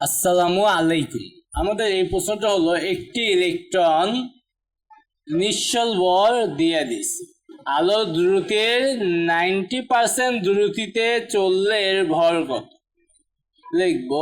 আসসালামু আলাইকুম। আমাদের এই প্রশ্নটা হলো, একটি ইলেকট্রন নিশ্চল বল দিয়ে দিছে। আলো দ্রুতির নাইনটি পার্সেন্ট দ্রুতিতে চললে এর ভর কত? লিখব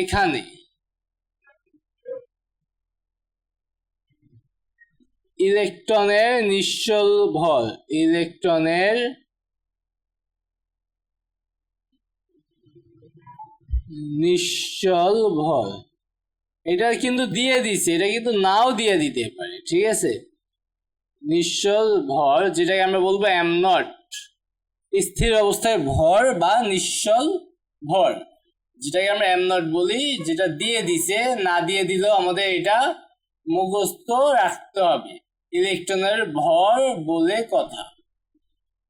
এখানে। ইলেকট্রনের নিশ্চল ভর ইলেকট্রনের নিশ্চল ভর। এটা কিন্তু দিয়ে দিছে, এটা কিন্তু নাও দিয়ে দিতে পারে, ঠিক আছে? নিশ্চল ভর, যেটাকে আমরা বলব এম নট স্থির অবস্থায় ভর বা নিশ্চল ভর। যেটাকে আমরা এম নট বলি, যেটা দিয়ে দিছে, না দিয়ে দিলেও আমাদের এটা মুখস্থ রাখতে হবে। ইলেকট্রনের ভর বলে কথা।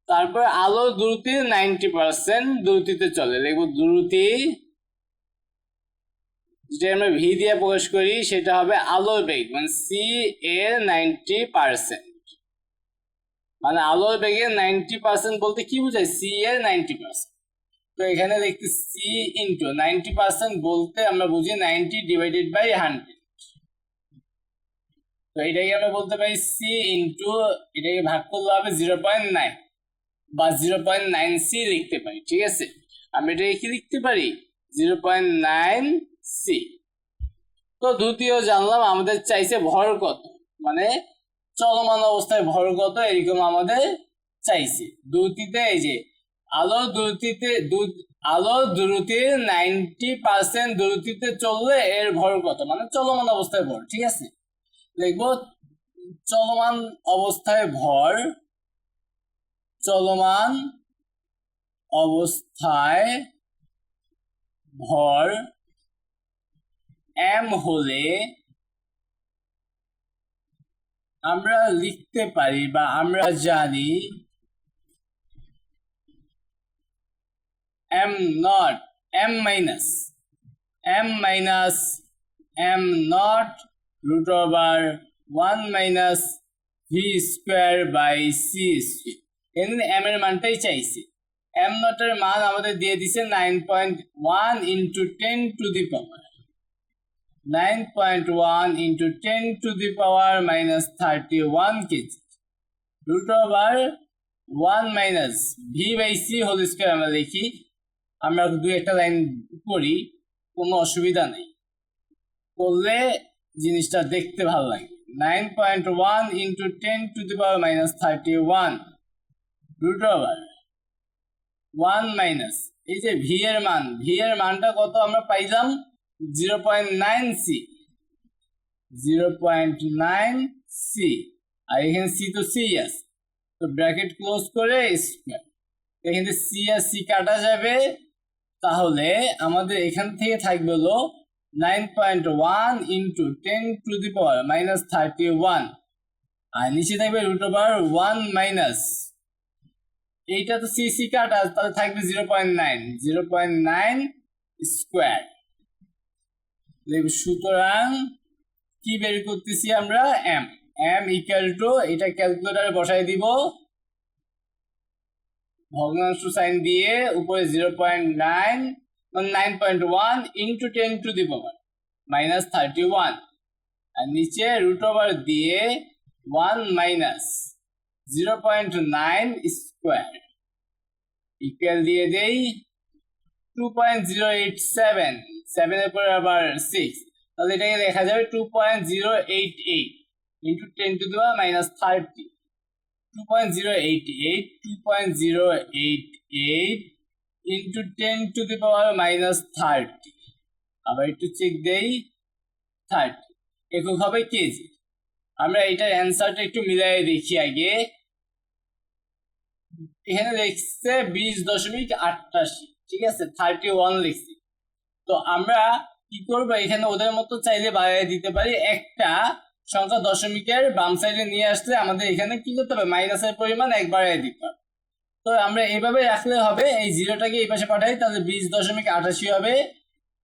তারপর আলো দ্রুতি নাইনটি পার্সেন্ট দ্রুতিতে চলে। লিখব দ্রুতি যেটা আমরা ভি দিয়ে প্রকাশ করি, সেটা হবে আলোর বেগ মানে সি এর নাইনটি পার্সেন্ট মানে আলোর বেগের নাইনটি পার্সেন্ট বলতে কি বোঝায়? সি এর নাইনটি পার্সেন্ট তো এখানে দেখতে সি ইন্টু নাইনটি পার্সেন্ট বলতে আমরা বুঝি নাইনটি ডিভাইডেড বাই হান্ড্রেড তো এটাকে আমরা বলতে পারি সি ইন্টু এটাকে ভাগ করলে হবে জিরো পয়েন্ট নাইন বা জিরো পয়েন্ট নাইন সি লিখতে পারি, ঠিক আছে? আমি এটাকে কি লিখতে পারি? জিরো পয়েন্ট নাইন সি তো দ্বিতীয় জানলাম, আমাদের চাইছে ভর কত? মানে চলমান অবস্থায় ভর কত, এরকম আমাদের চাইছে। দ্রুতিতে এই যে, আলো দ্রুতিতে আলো দ্রুতির নাইনটি পার্সেন্ট দ্রুতিতে চললে এর ভর কত? মানে চলমান অবস্থায় ভর, ঠিক আছে? লিখব চলমান অবস্থায় ভর, চলমান অবস্থায় ভর এম হলে আমরা লিখতে পারি বা আমরা জানি M naught, M minus M minus, M naught root over one minus V square by C square. M এর মানটাই চাইছি। এম নটের মান আমাদের দিয়ে দিছে nine point one into ten to the power. Nine point one into ten to the power minus thirty one kg root over one minus V by C whole আমরা লিখি। আমরা দু একটা লাইন করি, কোনো অসুবিধা নেই। করলে জিনিসটা দেখতে ভালো লাগে। Nine point one into ten to the power minus thirty one root one minus এই যে ভি এর মান ভি এর মানটা কত আমরা পাইলাম? Zero point nine C zero point nine C আর এখানে সি তো সি আছে। তো ব্র্যাকেট ক্লোজ করে স্কোয়ার এখানে সি আর সি কাটা যাবে। তাহলে আমাদের এখান থেকে থাকবে হলো nine point one into ten to the power minus thirty one আর নিচে থাকবে রুট ওভার ওয়ান মাইনাস এইটা তো সি সি কাটা, তাহলে থাকবে zero point nine zero point nine square সুতরাং কি বের করতেছি আমরা? এম এম ইকুয়াল টু এটা ক্যালকুলেটারে বসাই দিব। ভগ্নাংশ সাইন দিয়ে উপরে zero point nine nine point one into ten to the power minus thirty one আর নিচে রুট ওভার দিয়ে one minus zero point nine square equal দিয়ে দেই two point zero eight seven সেভেনের পরে আবার সিক্স তাহলে এটাকে দেখা যাবে two point zero eight eight into ten to the power minus thirty two point zero eight eight two point zero eight eight into ten to the power minus thirty আবার একটু check দেই thirty একক হবে KG আমরা এটার অ্যান্সারটা একটু মিলাই দেখি আগে। এখানে লিখছে বিশ দশমিক আটাশি ঠিক আছে? থার্টি ওয়ান লিখছি। তো আমরা কি করব? এখানে ওদের মতো চাইলে বাড়িয়ে দিতে পারি। একটা সংখ্যা দশমিকের বাম সাইডে নিয়ে আসলে আমাদের এখানে কি করতে হবে? মাইনাসের পরিমাণ এক বাড়িয়ে দিতে হবে। তো আমরা এইভাবে রাখলে হবে। এই জিরোটাকে এই পাশে পাঠাই, তাহলে বিশ দশমিক আটাশি হবে।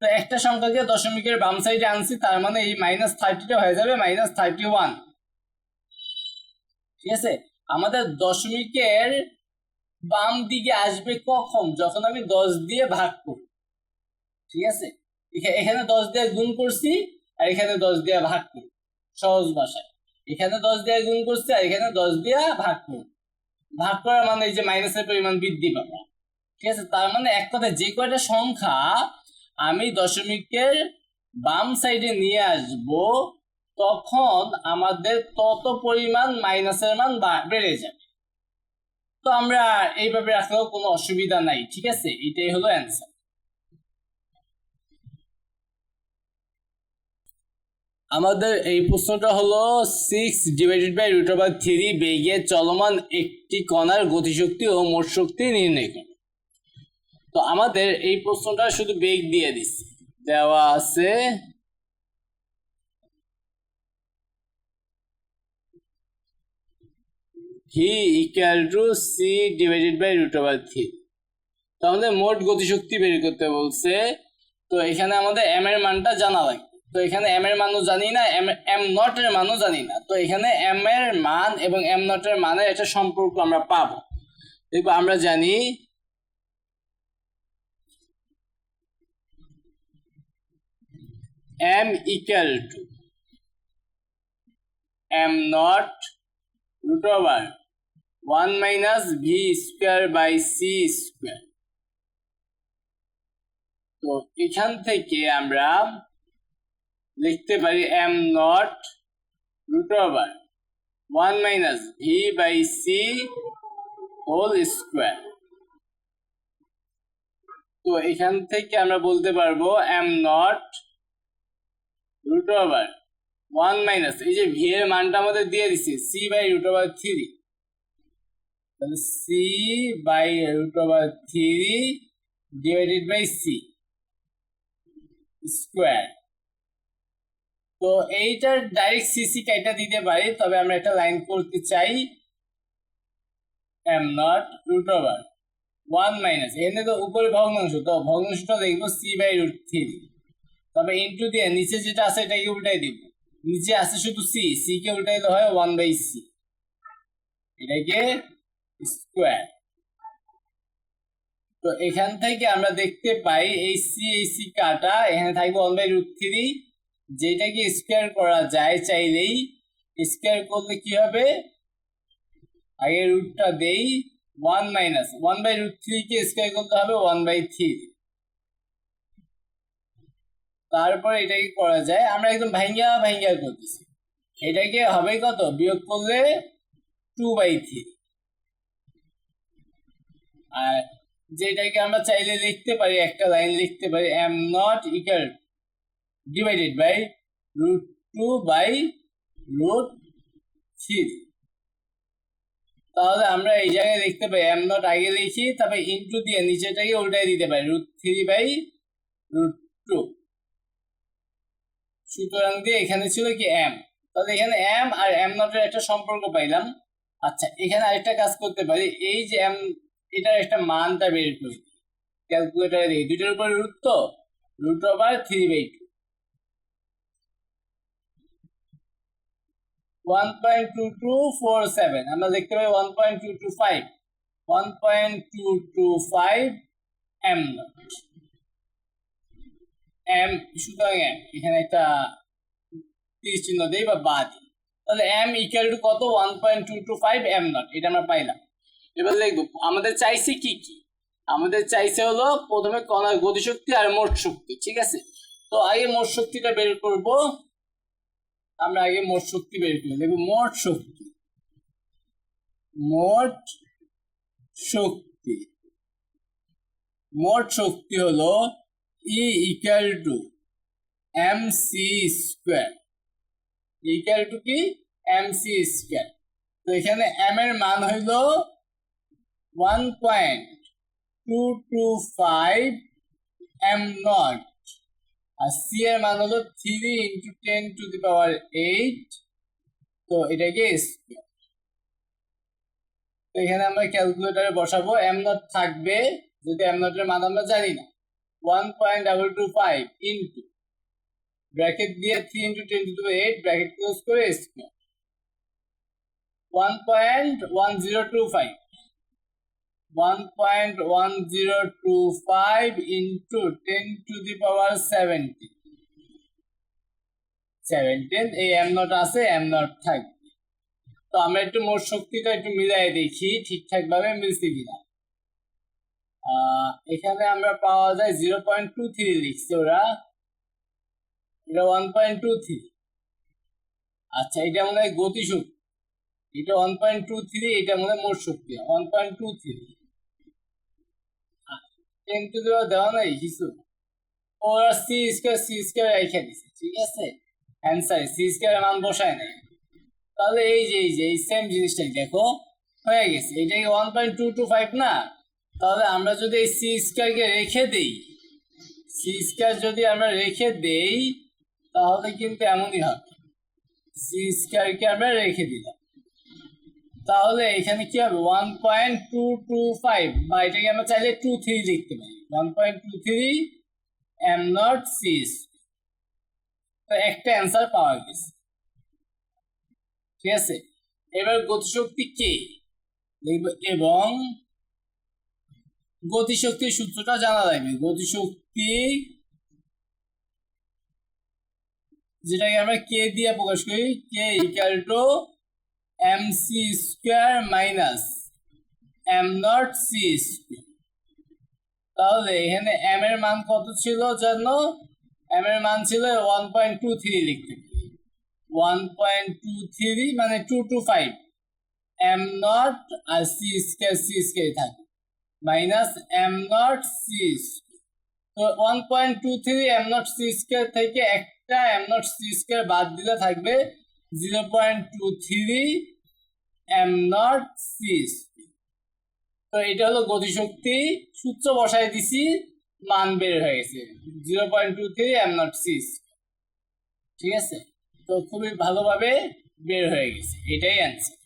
তো একটা সংখ্যাকে দশমিকের বাম সাইডে আনছি, তার মানে এই মাইনাস থার্টিটা হয়ে যাবে মাইনাস থার্টি ওয়ান ঠিক আছে? আমাদের দশমিকের বাম দিকে আসবে কখন? যখন আমি দশ দিয়ে ভাগ করব। ঠিক আছে? এখানে দশ দিয়ে গুণ করছি, আর এখানে দশ দিয়ে ভাগ করি। সহজ ভাষায়। এখানে দশ দিয়ে গুণ করছি, আর এখানে দশ দিয়ে ভাগ করি। ভাগ করার মানে এই যে মাইনাসের পরিমাণ বৃদ্ধি পাবে। ঠিক আছে? তার মানে এক কথায় যে কয়টা সংখ্যা আমি দশমিকের বাম সাইডে নিয়ে আসব, তখন আমাদের তত পরিমাণ মাইনাসের মান বেড়ে যাবে। তো আমরা এইভাবে রাখলেও কোনো অসুবিধা নাই, ঠিক আছে? এটাই হলো অ্যান্সার আমাদের এই প্রশ্নটা হলো six divided by root over three বেগে চলমান একটি কণার গতিশক্তি ও মোট শক্তি নির্ণয় করো। তো আমাদের এই প্রশ্নটা শুধু বেগ দিয়ে দিচ্ছে। দেওয়া আছে V equal to C divided by root over three তো আমাদের মোট গতিশক্তি বের করতে বলছে। তো এখানে আমাদের এম এর মানটা জানা লাগবে। তো এখানে এম এর মানও জানি না এম এম নট এর মানও জানি না। তো এখানে এম এর মান এবং এম নট এর মানের একটা সম্পর্ক আমরা পাবো। দেখব আমরা জানি m equal to m not root over 1 minus v square by c square তো এখান থেকে আমরা লিখতে পারি m not root over 1 minus v by c whole square. তো এখান থেকে আমরা বলতে পারব m not root over one minus এই যে ভি এর মানটা আমাদের দিয়ে দিছে C by root over three C by root over three divided by C square তো এইটার ডাইরেক্ট সিসি কাইটা দিতে পারি, তবে আমরা একটা লাইন করতে চাই M naught root over one minus এখানে তো উপরে ভগ্নাংশ, তো ভগ্নাংশটা দেখব সি বাই রুট থ্রি তবে ইনটু দিয়ে নিচে যেটা আছে এটাকে উল্টাই দিব। নিচে আছে শুধু সি সি কে উল্টাইলে হয় ওয়ান বাই সি এটাকে স্কোয়ার তো এখান থেকে আমরা দেখতে পাই এই সি এই সি কাটা, এখানে থাকবে ওয়ান বাই রুট থ্রি যেটাকে স্কোয়ার করা যায় চাইলেই স্কোয়ার করলে কি হবে? আগে রুটটা দেই one minus one by root three K square করতে হবে ওয়ান বাই থ্রি তারপর এটাকে করা যায়, আমরা একদম ভাঙ্গিয়া ভাঙ্গিয়া করতেছি। এটাকে হবে কত? বিয়োগ করলে টু বাই থ্রি আর যেটাকে আমরা চাইলে লিখতে পারি, একটা লাইন লিখতে পারি M naught equal divided by root two by root three তাহলে আমরা এই জায়গায় লিখতে পারি এম নট আগে লিখি তারপরে ইন্টু দিয়ে নিচেটাকে উল্টাই দিতে পারি root three by root two সুতরাং দিয়ে এখানে ছিল কি এম তাহলে এখানে এম আর এম নটের একটা সম্পর্ক পাইলাম। আচ্ছা এখানে আরেকটা কাজ করতে পারি, এই যে এম এটার একটা মানটা বের করি। ক্যালকুলেটারে দেখি, দুইটার উপর রুট তো root over three by two one point two two four seven আমরা দেখতে পাই one point two two five one point two two five M naught M সুতরাং এম এখানে একটা তীর চিহ্ন দেই বা বা দিই। তাহলে এম ইকুয়াল টু কত? One point two two five M naught এটা আমরা পাইলাম। এবার লিখব, আমাদের চাইছে কি কি? আমাদের চাইছে হলো প্রথমে কণার গতিশক্তি আর মোট শক্তি, ঠিক আছে? তো আগে মোট শক্তিটা বের করব। আমরা আগে মোট শক্তি বের করি। দেখব মোট শক্তি। মোট শক্তি। মোট শক্তি হলো E to to mc square equal to কি? mc স্কোয়ার তো এখানে এম এর মান হইল one point two two five M naught আর সি এর মান হলো three into ten to the power eight তো এটাকে এখানে আমরা ক্যালকুলেটারে বসাবো এম নট থাকবে, যদি এম নটের মান আমরা জানি না one point double two five into bracket দিয়ে three into ten to eight bracket close করে square one point one zero two five one point one zero two five into ten to the power seventeen seventeen এই M naught আছে M naught থাকবে। তো আমরা একটু মোট শক্তিটা একটু মিলাই দেখি ঠিকঠাক ভাবে মিলছে কিনা। এখানে আমরা পাওয়া যায় জিরো পয়েন্ট টু থ্রি লিখছে ওরা। এটা ওয়ান পয়েন্ট টু থ্রি আচ্ছা এটা মনে হয় গতি শক্তি এটা ওয়ান পয়েন্ট টু থ্রি এটা মনে হয় মোট শক্তি। One point two three ten to দেওয়া নাই কিছু। ওরা সি সি রেখে দিছে, ঠিক আছে? অ্যান্সার সি মান বসায় নাই। তাহলে এই যে এই যে, এই সেম জিনিসটাই দেখো, হয়ে গেছে। এটা কি one point two two five না? তাহলে আমরা যদি এই সি স্কোয়ারকে রেখে দেই সি যদি আমরা রেখে দেই, তাহলে কিন্তু এমনই হবে। সি আমরা রেখে দিলাম। তাহলে এখানে কি হবে? One point two two five বা এটাকে আমরা চাইলে টু থ্রি লিখতে পারি। One point two three M naught C তো একটা অ্যান্সার পাওয়া গেছে। ঠিক আছে? এবার গতিশক্তি কে? এবং গতিশক্তির সূত্রটা জানা লাগবে। গতিশক্তি যেটাকে আমরা কে দিয়ে প্রকাশ করি K equal to M C square minus M naught C square. তাহলে এখানে এম এর মান কত ছিল জানো এম এর মান ছিল ওয়ান পয়েন্ট টু থ্রি লিখতে। ওয়ান পয়েন্ট টু থ্রি মানে two two five M naught আর সি স্কোয়ার সি স্কোয়ার থাকে। মাইনাস এম নট সি তো one point two three M naught C square থেকে একটা এম নট সি স্কোয়ার বাদ দিলে থাকবে zero point two three M naught C তো এটা হলো গতিশক্তি, সূত্র বসায় দিছি, মান বের হয়ে গেছে zero point two three M naught six ঠিক আছে? তো খুবই ভালোভাবে বের হয়ে গেছে, এটাই অ্যান্সার